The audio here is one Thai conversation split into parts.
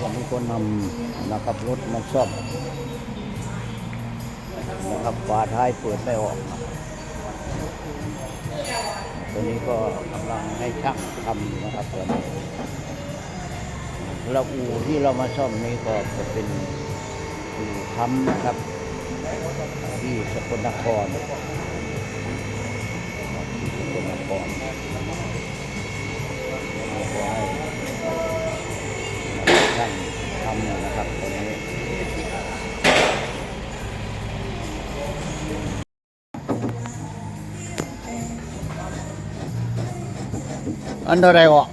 วันนี้ก็นำนะครับรถมาซ่อมนะครับฝาท้ายเปิดได้ออกนะตัวนี้ก็กำลังให้ช่างทำนะครับตอนนี้ลอู่ที่เรามาซ่อมนี้ก็จะเป็นอู่ทำนะครับ ที่สกลนครที่สกลนครแล้วก็ให้ ช่างทำนะครับตรงนี้อันเท่าไหรวะ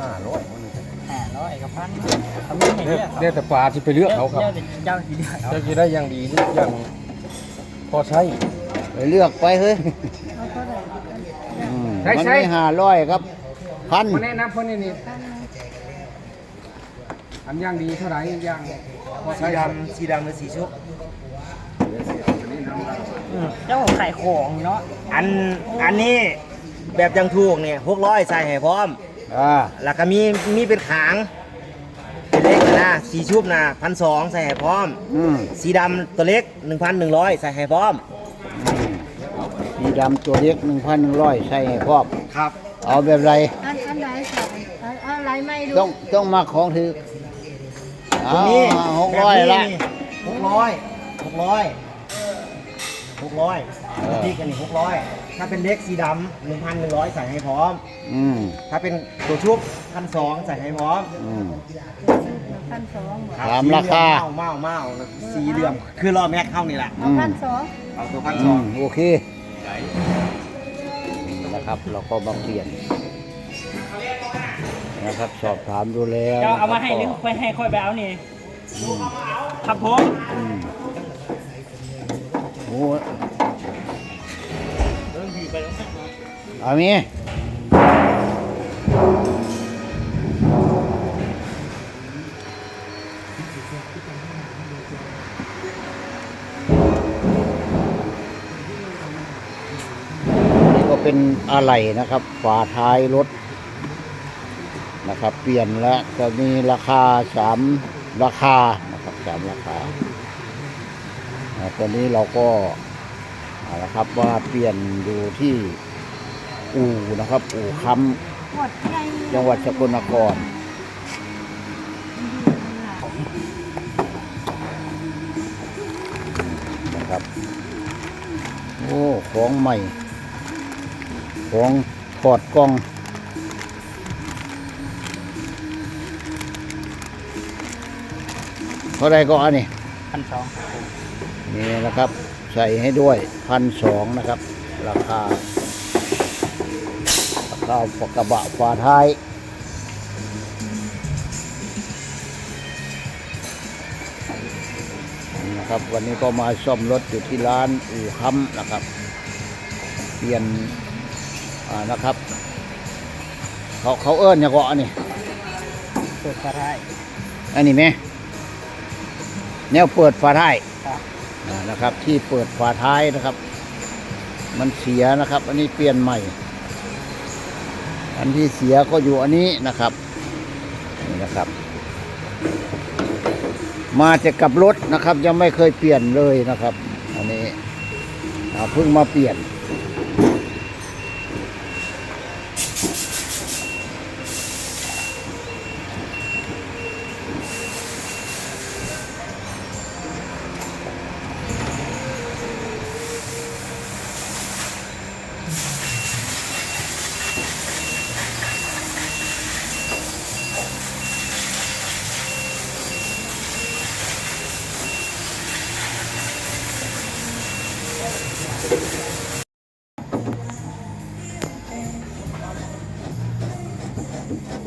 ห้าร้อยห้าร้อยกับพันเขาไม่ให้เลือกเรียกแต่ปลาที่ไปเลือกเขาครับเลือกแต่เจ้าที่เลือกเอาจะกินได้อย่างดีหรืออย่างพอใช้ไปเลือกไปเฮ้ยอืมใช่มันใช่ไม่หาร้อยครับพันมาแนะนำคนนี้นี่ อันอย่างดีเท่าไหร่อย่างพอสีใช้ดำสีดำหรือสีชุบอืมเจ้าของขายของเนาะอันอันนี้แบบยังถูกเนี่ยหกร้อยใส่ให้พร้อม อ่าแล้วก็มีมีเป็นขางเป็นเล็กนะสีชุบนะพันสองใส่ให้พร้อม อืมสีดำตัวเล็ก 1,100 ใส่ให้พร้อมอืมสีดำตัวเล็กหนึ่งพันหนึ่งร้อยใส่ให้ครอบ ครับ เอาแบบไร อันอันไหนใส่อันอันไหนไม่ดูต้องต้องมาของถือ ตรเอางนี้หกร้อยละ หกร้อยหกร้อยหกร้อยเออพี่กันนี่หกร้อยถ้าเป็นเล็กสีดำ1,100ใส่ให้พร้อม อืมถ้าเป็นตัวชุบพันสองใส่ให้พร้อมอืม พันสองครับตามราคาสีเหลืองเมาเมาเมาสีเหลืองคือรอแม็กเข้านี่แหละเอาพันสองเอาตัวพันสอือง มโอเคนะครับ เราก็มาเปลี่ยน นะครับ สอบถามดูแล้วเจ้าเอามาให้หนะรือครับไปให้ค่อยไปเอานี่ครับผมอืมโอ้เอามีนี่ก็เป็นอะไรนะครับ ฝาท้ายรถ นะครับ เปลี่ยนแล้วจะมีราคาสามราคานะครับสามราคาอ่าตอนนี้เราก็เอาละครับว่าเปลี่ยนดูที่อู่นะครับ อู่คหมดไงำจังหวัดสกลนครนะครับโอ้ของใหม่ ของถอดกล้อง ท่าไรก็อันนี้พันสองนี่นะครับ ใส่ให้ด้วยพันสองนะครับ ราคาราคาปกระบะฝาท้ายนี่นะครับวันนี้ก็มาซ่อมรถอยู่ที่ร้านอู่ค้ำนะครับ เปลี่ยนอ่านะครับ เขาเขาเอิ้นเนี่ยงก็อันนี้เปิดกระไรอันนี้ไหม แนวเปิดฝาท้ายครับ อ่านะครับ ที่เปิดฝาท้ายนะครับ มันเสียนะครับ อันนี้เปลี่ยนใหม่ อันที่เสียก็อยู่อันนี้นะครับนี่นะครับ มาจะกับรถนะครับ ยังไม่เคยเปลี่ยนเลยนะครับ อันนี้อ่าเพิ่งมาเปลี่ยน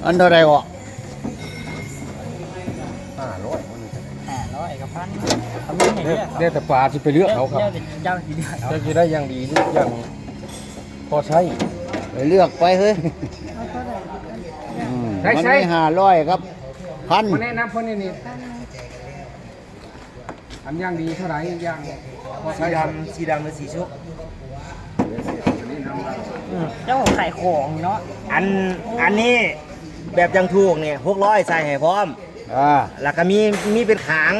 อันเท่าไรวะห้าร้อยห้าร้อยกับพันเขาไม่ให้เรีเลืยอกกเรียกแต่ปลาที่ไปเลือกเขาครับเลือกแต่เจ้าที่เลือกเอาจะกินได้อย่างดีหรืออย่างพอใช้ไปเลือกไปเฮ้ยเอาเท่าไหร่อืมใช่มันใช่ไม่หาร้อยครับพันมาแนะนำคนนี้นี่อันอย่างดีเท่าไหร่อย่างพอสีใช้ดำสีดำหรือสีชุบอืมเจ้าของขายของเนาะอันอันนี้ แบบยังถูกเนี่ยหกร้อยใส่ให้พร้อม อ่าแล้วก็มีมีเป็นขาง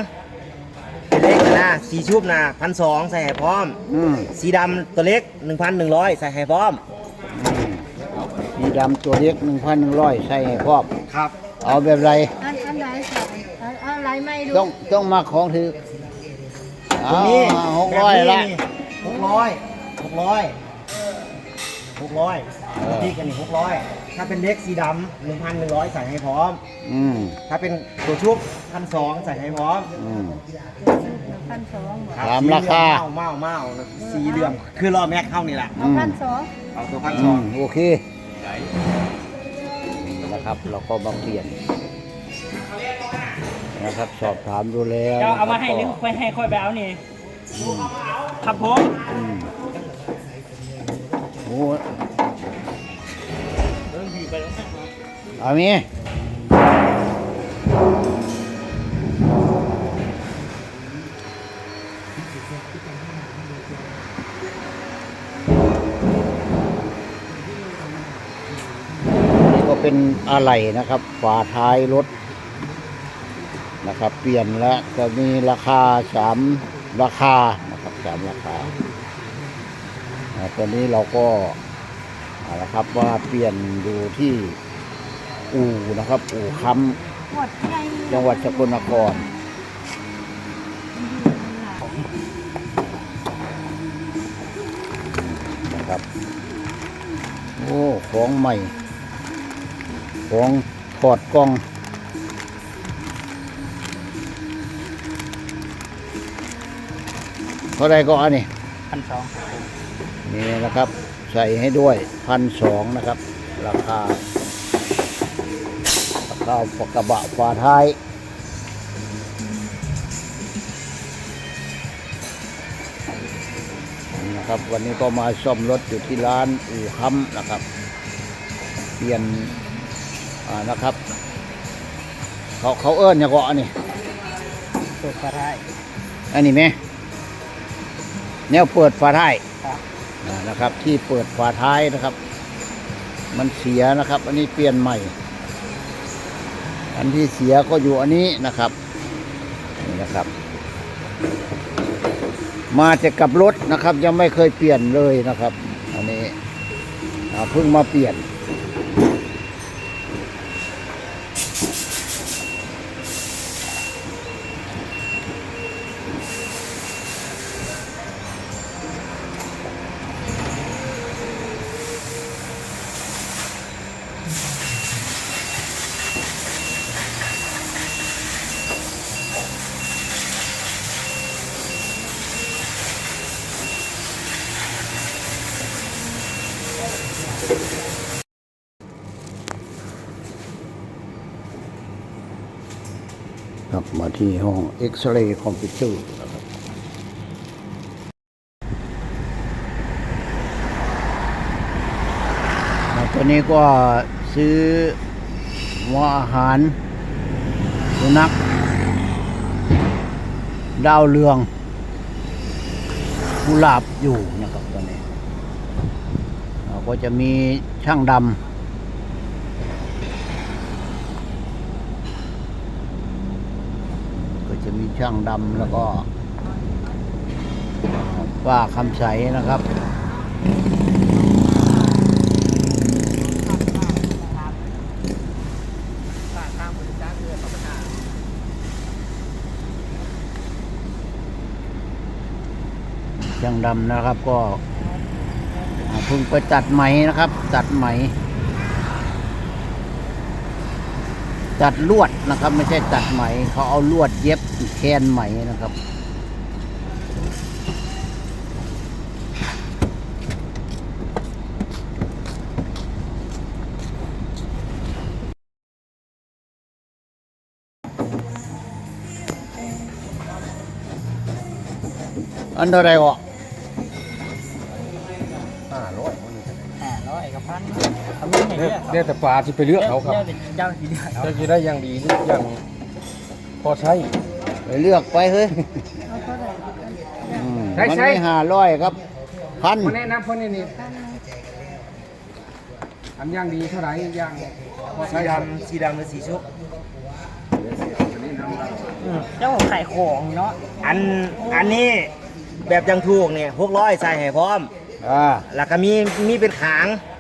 เป็นเล็กนะสีชุบนะพันสองใส่ให้พร้อม อืมสีดำตัวเล็ก 1,100 ใส่ให้พร้อมอืมสีดำตัวเล็กหนึ่งพันหนึ่งร้อยใส่ให้พร้อมครับ เอาแบบไร อันอันไหนสองอันอะไรไม่รู้ต้องต้องมาของถือตรงนี้หกร้อยละหกร้อยหกร้อยหกร้อยเออที่กันนี่หกร้อย ถ้าเป็นเล็กสีดำ1,100ใส่ให้พร้อม อืมถ้าเป็นตัวชุบพันสองใส่ให้พร้อมอืม พันสองครับตามราคาสีเหลืองเมาเมาเมาสีเหลืองคือรอแม็กเข้านี่แหละเอาพันสองเอาตัวพันสอืองมโอเคนะครับ เราก็มาเปลี่ยนนะครับ สอบถามดูแล้วเจ้าเอามาให้หรือนะครับค่อยให้ค่อยไปเอานี่ครับผม อืมโอ้ เอามีนี่ก็เป็นอะไรนะครับ ฝาท้ายรถนะครับ เปลี่ยนแล้วจะมีราคาสามราคานะครับสามราคาตอนนี้เราก็เอาละครับว่าเปลี่ยนดูที่ อู่นะครับ อู่ค้หมดไงำจังหวัดสกลนครนะครับ โอ้ของใหม่ ของถอดกล้องเท่าไรก็อันนี้พันสองนี่นะครับ ใส่ให้ด้วยพันสองนะครับ ราคา ราคาปกกระบะฝาท้ายนี่นะครับวันนี้ก็มาซ่อมรถอยู่ที่ร้านอู่ค้ำนะครับ เปลี่ยนอ่านะครับ เขาเขาเอิ้นอย่างก็อันนี้เปิดฝาท้ายอันนี้ไหมแนวเปิดฝาท้ายครับอ่านะครับ ที่เปิดฝาท้ายนะครับ มันเสียนะครับ อันนี้เปลี่ยนใหม่อั นที่เสียก็อยู่อันนี้นะครับนี่นะครับ มาจะกับรถนะครับ ยังไม่เคยเปลี่ยนเลยนะครับ อันนี้เพิ่งมาเปลี่ยน ครับมาที่ห้องเอ็กซเรย์คอมพิวเตอร์นะครับตอนนี้ก็ซื้อหัวอาหารสุนัขดาวเรืองกุหลาบอยู่นะครับตอนนี้ ก็จะมีช่างดำ ก็จะมี ช่างดำแล้วก็ป้าคำใสนะครับ ช่างดำนะครับก็เพิ่งไปตัดไหมนะครับ ตัดไหม ตัดลวดนะครับ ไม่ใช่ตัดไหมเขาเอาลวดเย็บแคนไหมนะครับอันเท่าไรก็ห้ เขามีให้เลือกเดี๋ยวแต่ปลาที่ไปเลือกเขาครับเจ้าเจ้าสีเลือกเอาจะจะได้อย่างดีลูกอย่างพอใช้ไปเลือกไปเฮ้ยเอาเท่าไหร่อืมใช่มันใช่ไม่ห้าร้อยครับพันมาแนะนำคนนี้นี่อันย่างดีเท่าไหร่ย่างพอสีใช้ดำสีดำหรือสีชุบเจ้าของขายของเนาะอันอันนี้แบบยังถูกเนี่ยหกร้อยใส่ให้พร้อมอ่าแล้วก็มีมีเป็นขางเป็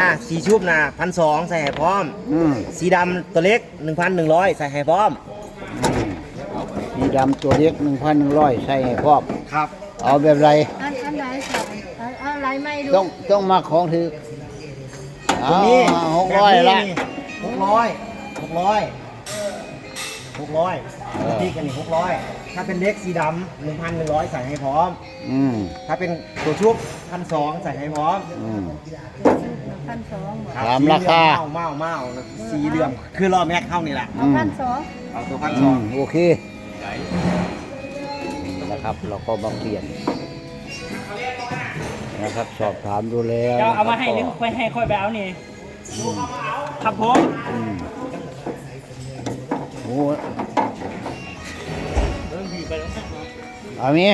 นเล็กนะสีชุบนะพันสองใส่ให้พร้อม อืมสีดำตัวเล็ก 1,100 ใส่ให้พร้อม สีดำตัวเล็กหนึ่งพันหนึ่งร้อยใส่ให้ครอบครับ เอาแบบไร อันอันไหนสองเอาเอาอะไรไม่ดูต้องต้องมาของถือตรงนี้หกร้อยละ หกร้อยหกร้อยหกร้อยเออพี่กันนี่หกร้อยถ้าเป็นเล็กสีดำ1,100ใส่ให้พร้อม อืมถ้าเป็นตัวชุบพันสองใส่ให้พร้อม อืม พันสองบตามราคาสีเหลืองเมาเมาเมาสีเหลืองคือรอแม็กเข้านี่แหละเอาพันสองเอาตัวพันสอืองมโอเคนี่นะครับ เราก็มาเปลี่ยนนะครับ สอบถามดูแล้วเจ้าเอามานะครับให้หรือก็ค่อยให้ค่อยไปเอานี่ครับผมอืมโอ้เอามี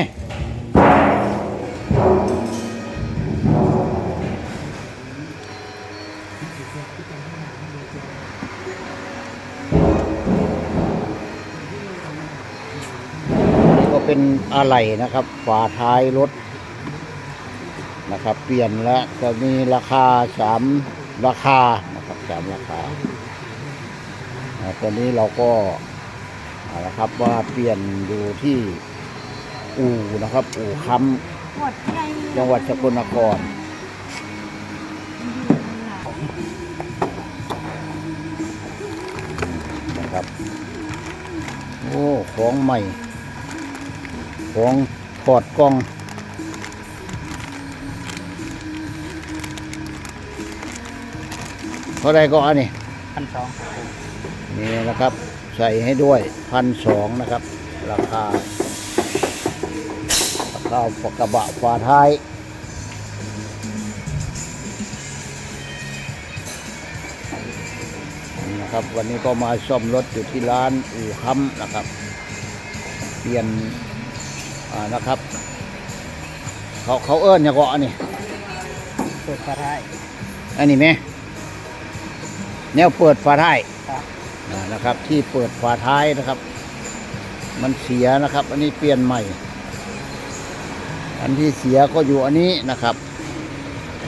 เป็นอะไรนะครับ ฝาท้ายรถนะครับ เปลี่ยนแล้วก็มีราคาสามราคานะครับสามราคาตอนนี้เราก็เอาละครับว่าเปลี่ยนดูที่อู่นะครับ อู่คำจังหวัดสกลนครนะครับ โอ้ ของใหม่ ของถอดกล้องเท่าไรก็อันนี้พันสองนี่นะครับ ใส่ให้ด้วยพันสองนะครับ ราคาราคาปกระบะฝาท้ายนี่นะครับวันนี้ก็มาซ่อมรถอยู่ที่ร้านอู่ค้ำนะครับ เปลี่ยน อ่านะครับ เขาเขาเอิ้นอย่างก็อันนี้เปิดฝาท้ายอันนี้ไหมแนวเปิดฝาท้ายครับอ่านะครับ ที่เปิดฝาท้ายนะครับ มันเสียนะครับ อันนี้เปลี่ยนใหม่ อันที่เสียก็อยู่อันนี้นะครับ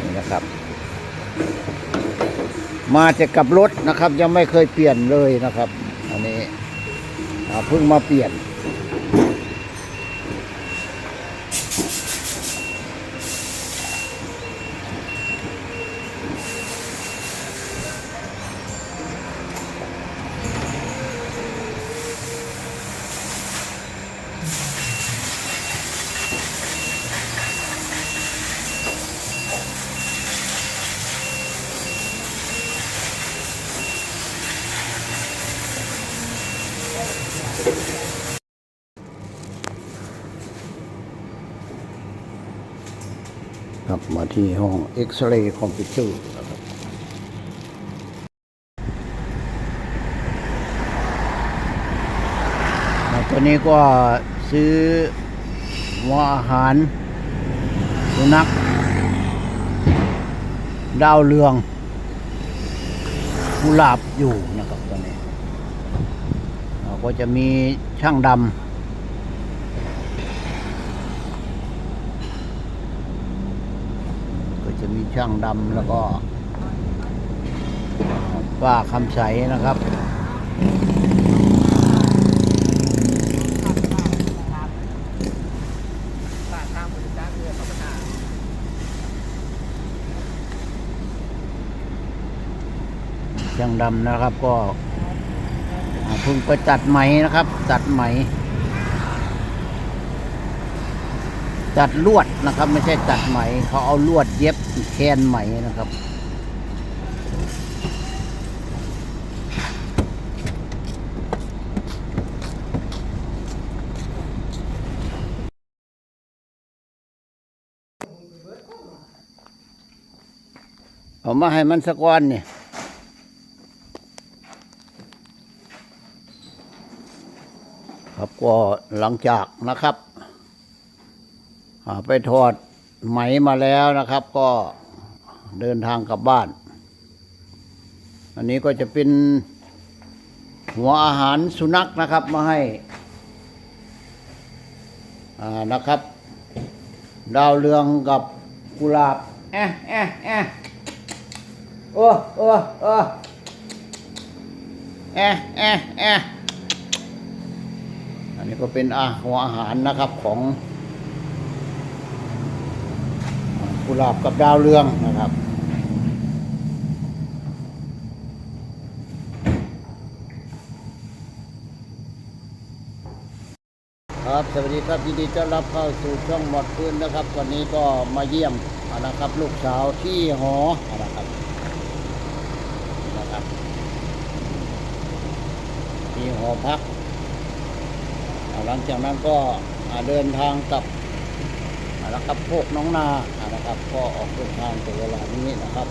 นี่นะครับ มาจะกับรถนะครับ ยังไม่เคยเปลี่ยนเลยนะครับ อันนี้อ่าเพิ่งมาเปลี่ยน มาที่ห้องเอ็กซเรย์คอมพิวเตอร์นะครับอ่าตัวนี้ก็ซื้อหัวอาหารสุนัขดาวเรืองกุหลาบอยู่นะครับตัวนี้ ก็จะมีช่างดำ ก็จะมี ช่างดำแล้วก็ป้าคำใสนะครับ ช่างดำนะครับก็เพิ่งไปตัดไหมนะครับ ตัดไหม ตัดลวดนะครับ ไม่ใช่ตัดไหมเขาเอาลวดเย็บ แคนไหม่นะครับเอามาให้มันสักวันเนี่ยครับก็หลังจากนะครับ ไปทอด ไหมมาแล้วนะครับ ก็เดินทางกลับบ้าน อันนี้ก็จะเป็นหัวอาหารสุนัขนะครับมาให้อ่านะครับ ดาวเรืองกับกุหลาบแอะแอะแอะโอ้โอ้โอ้แอะแอะแอะอันนี้ก็เป็นอาหัวอาหารนะครับของ กุหลาบกับดาวเรืองนะครับครับสวัสดีครับยินดีต้อนรับเข้าสู่ช่องหมดพื้นนะครับ วันนี้ก็มาเยี่ยมนะครับ ลูกสาวที่หอนะครับนะครับที่หอพักหลังจากนั้นก็เดินทางกลับนะครับพวกน้องนา นะครับ ก็ออกเดินทางแต่เวลานี้นะครับ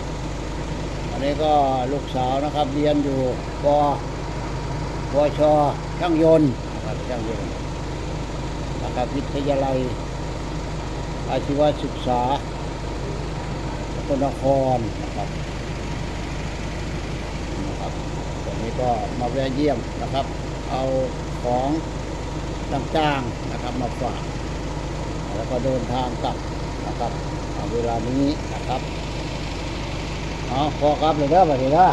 อันนี้ก็ลูกสาวนะครับเรียนอยู่ปปชช่างยนต์นะครับช่างยนต์นะครับวิทยาลัย อาชีวศึกษาสกลนครนะครับนะครับตอนนี้ก็มาแวะเยี่ยมนะครับ เอาของต่างๆนะครับมาฝากแล้วก็เดินทางกลับนะครับ เวลานี้นะครับ เอาพอครับเลยเด้อบัดนี้เด้อ